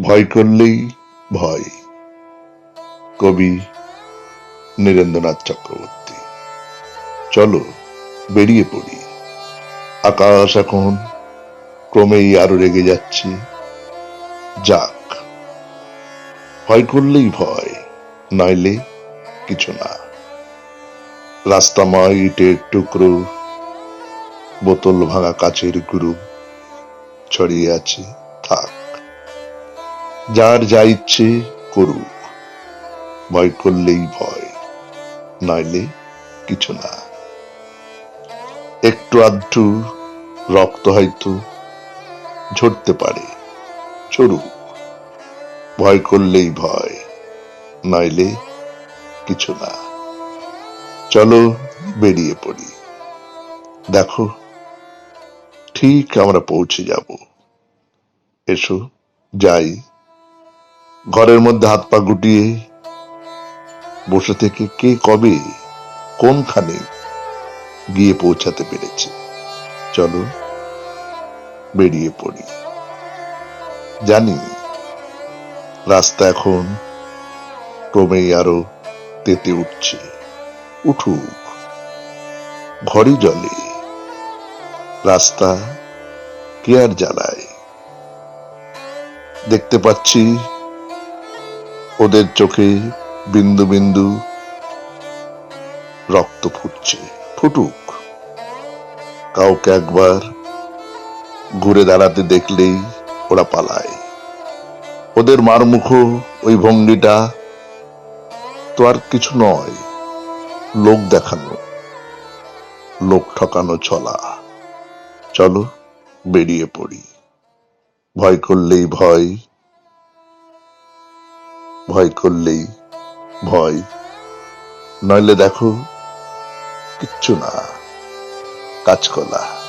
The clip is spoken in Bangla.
ভয় করলেই ভয়। কবি নীরেন্দ্রনাথ চক্রবর্তী। চলো বেরিয়ে পড়ি। আকাশ এখন ক্রমেই আরও রেগে যাচ্ছে। যাক, ভয় করলেই ভয়, নইলে কিছু না। রাস্তাময় ইটের টুকরো, বোতল ভাঙা কাচের গুরু ছড়িয়ে আছে। যার যা ইচ্ছে করুক। ভয় করলেই ভয়, নইলে কিছু না। একটু আধটু রক্ত হয়তো ঝরতে পারে, চড়ুক। ভয় করলেই ভয়, নইলে কিছু না। চলো বেরিয়ে পড়ি। দেখো, ঠিক আমরা পৌঁছে যাব। এসো, যাই। ঘরের মধ্যে হাত পা গুটিয়ে বসে থেকে কে কবে, কোনখানে গিয়ে পৌঁছাতে পেরেছে? চলো বেরিয়ে পড়ি। জানি রাস্তা এখন ক্রমেই আরও তেতে উঠছে। উঠুক, ঘড়ি জলে রাস্তা কে আর জ্বালায়। দেখতে পাচ্ছি ওদের চোখে বিন্দু বিন্দু রক্ত ফুটছে, ফুটুক। কাউকে একবার ঘুরে দাঁড়াতে দেখলেই ওরা পালায়। ওদের মারমুখ ওই ভঙ্গিটা তো আর কিছু নয়, লোক দেখানো, লোক ঠকানো চলা চলো বেরিয়ে পড়ি। ভয় করলেই ভয় ভয় করলেই ভয়। নইলে দেখো কিচ্ছু না। কাজকলা